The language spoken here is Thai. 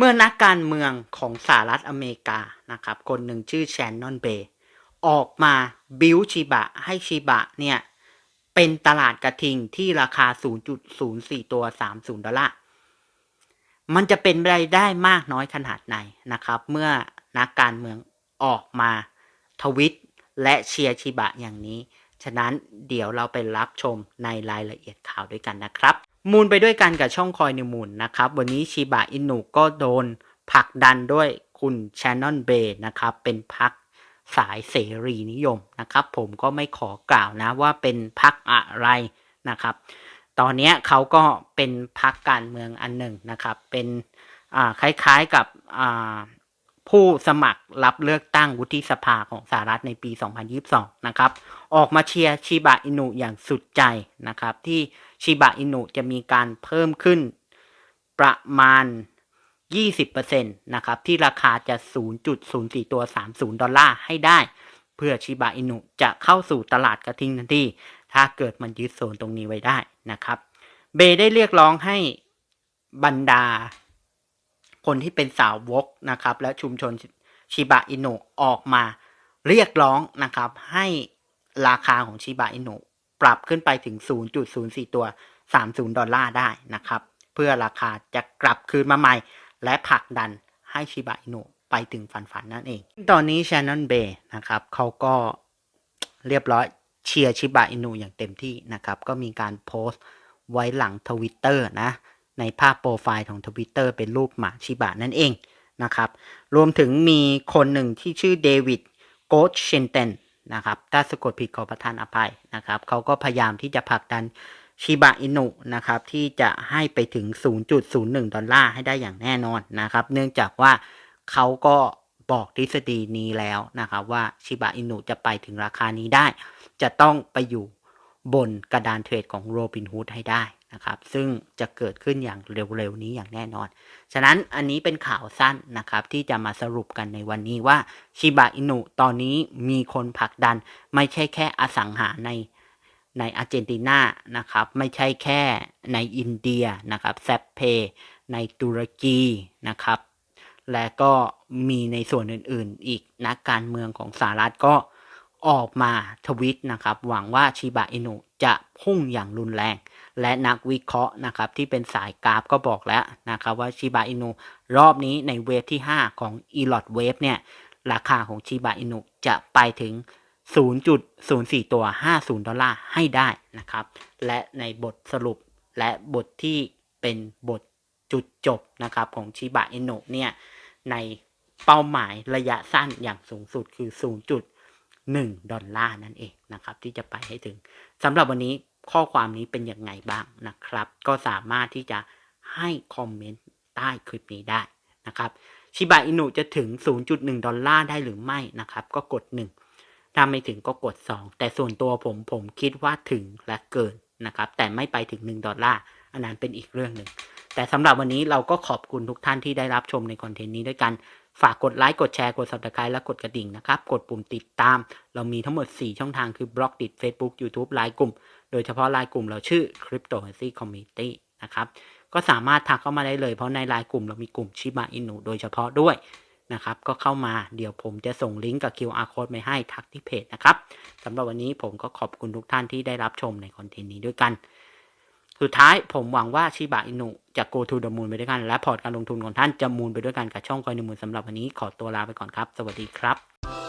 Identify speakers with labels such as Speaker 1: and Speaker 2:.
Speaker 1: เมื่อนักการเมืองของสหรัฐอเมริกานะครับ คนหนึ่งชื่อแชนนอนเบย์ออกมาบิวชิบะให้ชิบะเนี่ยเป็นตลาดกระทิงที่ราคา 0.04 ตัว 30 ดอลลาร์ มันจะเป็นไปได้มากน้อยขนาดไหนนะครับ เมื่อนักการเมืองออกมาทวิตและเชียร์ชิบะอย่างนี้ ฉะนั้นเดี๋ยวเราไปรับชมในรายละเอียดข่าวด้วยกันนะครับ มูลไปด้วยกันกับช่องคอยนิวมูลนะครับ วันนี้ชิบะอินุก็โดนผลักดันด้วยคุณชนนอนเบย์นะครับ เป็นพักสายเสรีนิยมนะครับ ผมก็ไม่ขอกล่าวนะว่าเป็นพักอะไรนะครับ ตอนนี้เขาก็เป็นพักการเมืองอันหนึ่งนะครับ เป็นอ่าคล้ายๆกับอ่าผู้สมัครรับเลือกตั้งวุฒิสภาของสหรัฐในปี 2022 นะครับ ออกมาเชียร์ชิบะอินุอย่างสุดใจนะครับ ที่ ชิบะอินุจะมีการเพิ่มขึ้นประมาณ 20%นะครับ ที่ราคาจะ 0.04 ตัว 30 ดอลลาร์ให้ได้ เพื่อชิบะอินุจะเข้าสู่ตลาดกระทิงทันทีถ้าเกิดมันยึดโซนตรงนี้ไว้ได้นะครับเบย์ได้เรียกร้องให้บรรดา คนที่เป็นสาวกนะครับ และชุมชนชิบะอินุออกมาเรียกร้องนะครับ ให้ราคาของชิบะอินุ ปรับขึ้นไปถึง 0.04 ตัว 30 ดอลลาร์ได้นะครับ เพื่อราคาจะกลับคืนมาใหม่ และผลักดันให้ชิบะอินุไปถึงฝันฝันๆนั่นเอง ตอนนี้ช n น o n เบย์นะครับเขาก็เรียบร้อยเชียร์ชิบะอินุอย่างเต็มที่นะครับ ก็มีการโพสต์ไว้หลังทวิตเตอร์นะ ในภาพโปรไฟล์ของทวิตเตอร์เป็นรูปหมาชิบะนั่นเองนะครับ รวมถึงมีคนหนึ่งที่ชื่อเดวิดโกชเชนเตน นะครับ ถ้าสะกดผิดขอประทานอภัยนะครับเขาก็พยายามที่จะผลักดันชิบะอินุนะครับที่จะให้ไปถึง 0.01 ดอลลาร์ให้ได้อย่างแน่นอนนะครับ เนื่องจากว่าเขาก็บอกทฤษฎีนี้แล้วนะครับว่าชิบะอินุจะไปถึงราคานี้ได้ จะต้องไปอยู่บนกระดานเทรดของโรบินฮูดให้ได้ นะครับซึ่งจะเกิดขึ้นอย่างเร็วๆนี้อย่างแน่นอน ฉะนั้นอันนี้เป็นข่าวสั้นนะครับที่จะมาสรุปกันในวันนี้ว่าชิบะอินุตอนนี้มีคนผลักดัน ไม่ใช่แค่อสังหาในในอาร์เจนตินานะครับไม่ใช่แค่ในอินเดียนะครับแซปเพในตุรกีนะครับและก็มีในส่วนอื่น ๆ อีกนักการเมืองของสหรัฐก็ออกมาทวิตนะครับ หวังว่าชิบะอินุจะพุ่งอย่างรุนแรง และนักวิเคราะห์นะครับที่เป็นสายกราฟก็บอกแล้วนะครับว่าชิบะอินุรอบนี้ในเวฟที่ 5 ของ e l o t Wave เนี่ยราคาของชิบะอินุจะไปถึง 0.04 ตัว 50 ดอลลาร์ให้ได้นะครับ และในบทสรุปและบทที่เป็นบทจุดจบนะครับของชิบะอินุเนี่ยในเป้าหมายระยะสั้นอย่างสูงสุดคือ 0.1 ดอลลาร์นั่นเองนะครับที่จะไปให้ถึงสำหรับวันนี้ ข้อความนี้เป็นยังไงบ้างนะครับ ก็สามารถที่จะให้คอมเมนต์ใต้คลิปนี้ได้นะครับชิบะอินุจะถึง 0.1 ดอลลาร์ได้หรือไม่นะครับ ก็กด 1 ถ้าไม่ถึงก็กด 2 แต่ส่วนตัวผมผมคิดว่าถึงและเกินนะครับ แต่ไม่ไปถึง 1 ดอลลาร์อันนั้นเป็นอีกเรื่องหนึ่ง แต่สำหรับวันนี้เราก็ขอบคุณทุกท่านที่ได้รับชมในคอนเทนต์นี้ด้วยกัน ฝากกดไลค์ กดแชร์ กด subscribe และกดกระดิ่งนะครับ กดปุ่มติดตาม เรามีทั้งหมด 4 ช่องทางคือบล็อกดิ Facebook YouTube ไลน์กลุ่ม โดยเฉพาะไลน์กลุ่มเราชื่อ Cryptocurrency Community นะครับ ก็สามารถทักเข้ามาได้เลย เพราะในไลน์กลุ่มเรามีกลุ่มชิบะอินุโดยเฉพาะด้วยนะครับ ก็เข้ามาเดี๋ยวผมจะส่งลิงก์กับ QR code ไปให้ทักที่เพจนะครับสำหรับวันนี้ผมก็ขอบคุณทุกท่านที่ได้รับชมในคอนเทนต์นี้ด้วยกัน สุดท้ายผมหวังว่าชิบะอินุจะ go to the moon ไปด้วยกัน และพอร์ตการลงทุนของท่านจะมูนไปด้วยกันกับช่องคอยนมูลสำหรับวันนี้ขอตัวลาไปก่อนครับ สวัสดีครับ